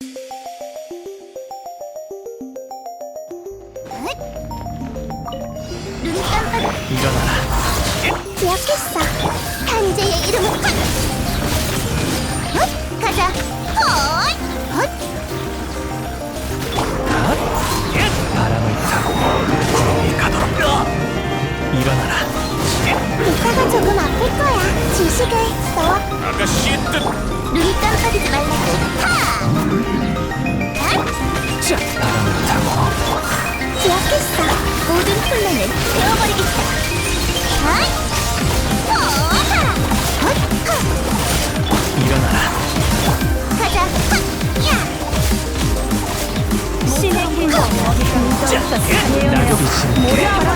눈 깜빡 일어나라. 기억했어. 한재의 이름은 헛! 헛! 가자. 헛! 헛! 바람을 타고 구름이 가도록. 일어나라. 이따가 조금 아플 거야. 지식을 써. 아가씨 기억했어. 모든 플랜을 태워버리겠다. 헛! 헛! 헛! 헛! 일어나라. 가자. 헛! 야! 신의 힘 낙엽이 진 나와라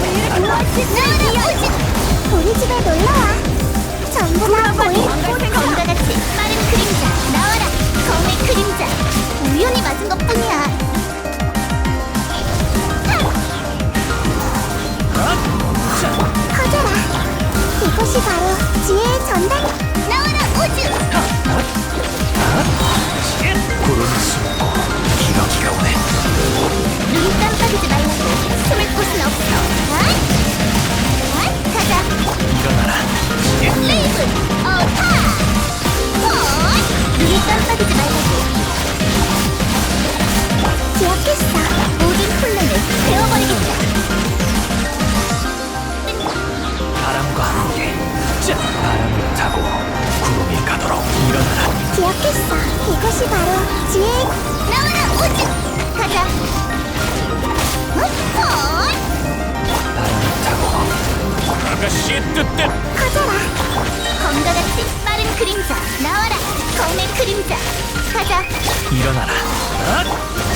오지! 우리 집에 놀러와 전당 자고 구름이 가도록 일어나라 기억했어. 이것이 바로 지혜의 나와라 우주. 가자. 무폰 나는 자고 아가씨의 뜻대 커져라. 검과 같은 빠른 그림자 나와라. 검의 그림자. 가자. 일어나라 어?